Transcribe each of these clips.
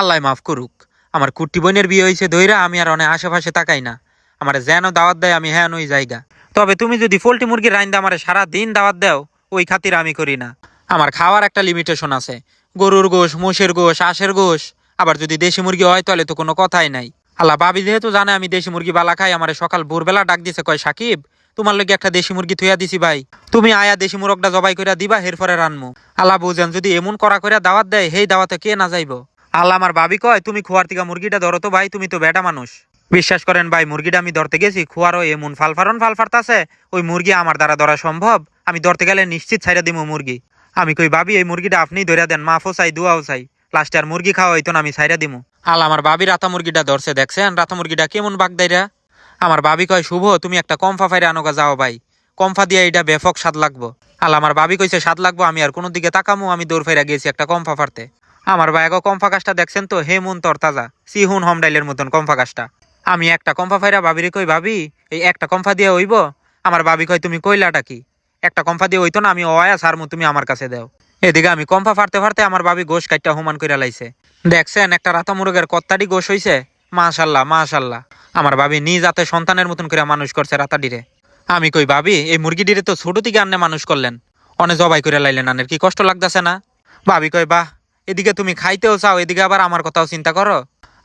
আল্লাহ মাফ করুক। আমার কুট্টি বোনের বিয়ে হয়েছে ধইরা আমি আর অনেক আশেপাশে তাকাই না। আমার যেন দাওয়াত দেয় আমি হ্যাঁ ওই জায়গা। তবে তুমি যদি পোল্ট্রি মুরগির রাইন্দা আমার সারা দিন দাওয়াত দাও, ওই খাতির আমি করি না। আমার খাওয়ার একটা লিমিটেশন আছে। গরুর গোশ, মোষের গোশ, আশের গোশ। আবার যদি দেশি মুরগি হয় তাহলে তো কোনো কথাই নাই। আল্লাহ বাবি যেহেতু জানে আমি দেশি মুরগি বালা খাই, আমার সকাল ভোরবেলা ডাক দিছে, কয়, সাকিব, তোমার লগে একটা দেশি মুরগি থুয়া দিছি ভাই। তুমি আয়া দেশি মুরগটা জবাই কইরা দিবা, হেরফরে রানমু। আল্লাহ বুঝেন, যদি এমন করা কইরা দাওয়াত দেয় হেই দাওয়াতে কে না যাইব? আল্লাহ আমার ভাবি কয়, তুমি খোয়ার থেকে মুরগিটা ধরো তো ভাই, তুমি তো বেটা মানুষ। বিশ্বাস করেন ভাই, মুরগিটা আমি ধরতে গেছি, খোয়ারও এমন ফালফারন ফালফারতাছে, ওই মুরগি আমার দ্বারা ধরা সম্ভব, আমি ধরতে গেলে নিশ্চিত ছাইরা দিমু মুরগি। আমি কই, ভাবি, এই মুরগিটা আপনি ধরে দেন, মাফও চাই, দুয়াও চাই। লাস্টে আর মুরগি খাওয়া হইতো না, আমি ছাইরা দিমু। আল আমার ভাবি রাতা মুরগিটা ধরছে, দেখছেন? রাতা মুরগিটা কেমন বাগদাইরা আমার ভাবি কয়, শুভ, তুমি একটা কমফা ফাইরে আনোগা যাও ভাই। কমফা দিয়ে এটা বেফক স্বাদ লাগবো। আল আমার ভাবি কইছে, স্বাদ লাগবো, আমি আর কোনো দিকে তাকামু, আমি দৌড় ফাইরা গেছি একটা কমফা ফারতে। আমার ভাইগো কমফা গাছটা দেখছেন তো, হে মুন তর তাজা। সিহুন হমডাইলের মতন কমফা গাছটা আমি একটা কমফা ফাইরা ভাবিরে কই ভাবি, এই একটা কমফা দিয়ে হইব? আমার ভাবি কয়, তুমি কইলাটা কি? একটা কমফা দিয়ে হইতো না, আমি অয়া সারমু, তুমি আমার কাছে দেও। এদিকে আমি কমফা ফারতে ফাড়তে আমার ভাবি গোশ কাইটটা হুমান কইরা লাইছে। দেখছেন, একটা রাতা মুরগের কত্তাডি গোশ হইছে? মাশাল্লাহ মাশাল্লাহ। আমার ভাবি নিজ হাতে সন্তানের মতন করে মানুষ করছে রাতাডিরে আমি কই ভাবি এই মুরগিটিরে তো ছোট থেকে আন্নে মানুষ করলেন। অনেক জবাই করে লাইলেন আনের কি কষ্ট লাগতেছে না? ভাবি কই বাহ এদিকে তুমি খাইতেও চাও, এদিকে আবার আমার কথাও চিন্তা করো।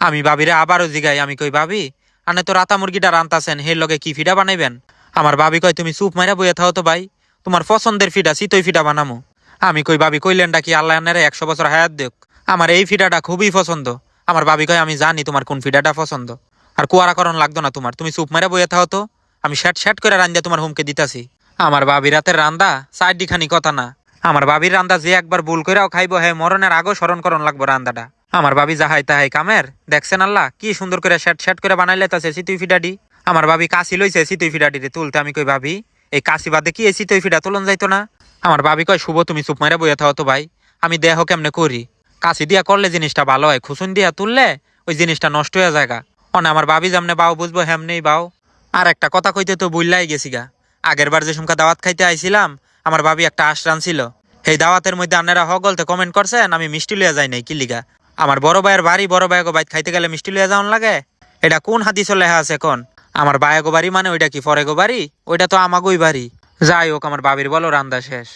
আমি ভাবিরে আবারও জিগাই, আমি কই ভাবি, আনে তো রাতা মুরগিটা রান্তাছেন হে লগে কি ফিডা বানাইবেন? আমার ভাবি কয়, তুমি চুপ মাইরা বইয়া থাও তো ভাই, তোমার পছন্দের ফিডা, চিতই ফিডা বানামু। আমি কই, ভাবি কইলেনটা কি আল্লাহ আন্নারে একশো বছর হায়াত দেখ আমার এই ফিডাটা খুবই পছন্দ। আমার ভাবি কয়, আমি জানি তোমার কোন ফিডাটা পছন্দ। আর কুয়ারাকরণ লাগতো না তোমার, তুমি চুপ মাইরা বইয়া থাও তো, আমি শ্যাট শ্যাট করে রান্দা তোমার হুমকে দিতাছি। আমার ভাবি রাতের রান্দা সাইডি কথা না। আমার বাবির রান্দা যে একবার ভুল কইরাও খাইবো, হে মরণের আগেও স্মরণ করণ লাগবো রান্দাটা। আমার ভাবি যাহাই তাহাই কামের। দেখছেন আল্লাহ, কি সুন্দর করে শ্যাট শ্যাট করে বানাইলে তাছে সিতুই ফিডাডি আমার বাবি কাশি লইছে সিতুই ফিডাডি তুলতে, আমি কই ভাবি এই কাশি বাদে কি এই সিতুই ফিডা তুলন যাইতো না? আমার বাবি কয়, শুভ, তুমি চুপ মাইরা বইয়া থাও তো ভাই, আমি দেহ কেমনে করি? কাশি দিয়া করলে জিনিসটা ভালো হয় খুসুন দিয়া তুললে ওই জিনিসটা নষ্ট হয়ে জায়গা অনে আমার বাবি যেমনে বাও বুঝব, হেমনেই বাও আর একটা কথা কইতে তো বুঝলাই গেছি গা। আগের বার যে সুমকা দাওয়াত খাইতে আইছিলাম আমার ভাবি একটা আশ রানছিল এই দাওয়াতের মধ্যে আপনারা হগলতে কমেন্ট করছেন, আমি মিষ্টি লইয়া যাই নাই কিলিগা আমার বড় ভাইয়ের বাড়ি, বড় ভাইগো বাইত খাইতে গেলে মিষ্টি লইয়া যাওয়ান লাগে? এটা কোন হাদিস লেখা আছে কোন আমার বায়াগো বাড়ি মানে ওইটা কি ফরেগো বাড়ি? ওইটা তো আমাগোই বাড়ি। যাই হোক, আমার বাবির বলো, রান্দা শেষ।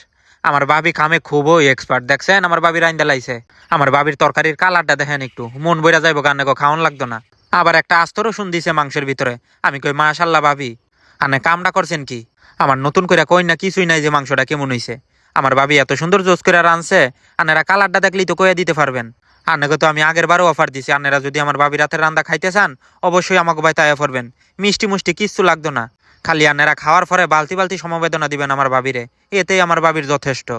আমার ভাবি খামে খুবই এক্সপার্ট দেখছেন? আমার ভাবি রান্দা লাইছে। আমার বাবির তরকারির কালারটা দেখেন একটু। মন বইরা যাইবো গো খাওয়ান লাগতো না। আবার একটা আস্ত রসুন দিছে মাংসের ভিতরে। আমি কই, মাশাল্লাহ ভাবি। আনে কামটা করছেন কি? আমার নতুন করে কই না কিছুই নাই যে মাংসটা কেমন হইছে। আমার বাবি এত সুন্দর জোস করে রানছে আনেরা কালারটা দেখলেই তো কয়ে দিতে পারবেন। আনেকে তো আমি আগের বারও অফার দিছি, আনেরা যদি আমার ভাবি রাতের রান্দা খাইতে চান, অবশ্যই আমাকে ভাই তাই করবেন মিষ্টি মুষ্টি কিচ্ছু লাগতো না। খালি আনেরা খাওয়ার পরে বালতি বালতি সমবেদনা দিবেন আমার ভাবিরে। এতেই আমার বাবির যথেষ্ট।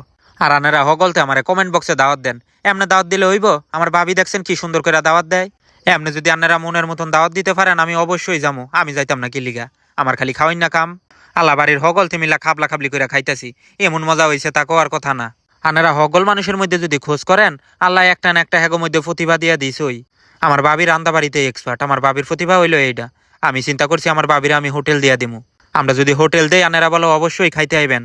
আর আনেরা হগলতে আমার কমেন্ট বক্সে দাওয়াত দেন। এমনি দাওয়াত দিলে হইব? আমার বাবি দেখছেন কি সুন্দর করে দাওয়াত দেয়? এমনি যদি আনেরা মনের মতন দাওয়াত দিতে পারেন, আমি অবশ্যই যাব আমি যাইতাম না কিলিগা আমার খালি খাওয়াই না কাম। আল্লাহ বাড়ির হগল তিমিলা খাবলা খাবলি করে খাইতেছি। এমন মজা হয়েছে তা কোয়ার কথা না। আনারা হগল মানুষের মধ্যে যদি খোঁজ করেন, আল্লাহ একটা না একটা হেগো মধ্যে প্রতিভা দিয়া দিছই। আমার বাবির রান্দা বাড়িতে এক্সপার্ট আমার বাবির প্রতিভা হইল এইটা আমি চিন্তা করছি আমার বাবির আমি হোটেল দিয়া দিমু। আমরা যদি হোটেল দেই, আনারা বলো অবশ্যই খাইতে আইবেন।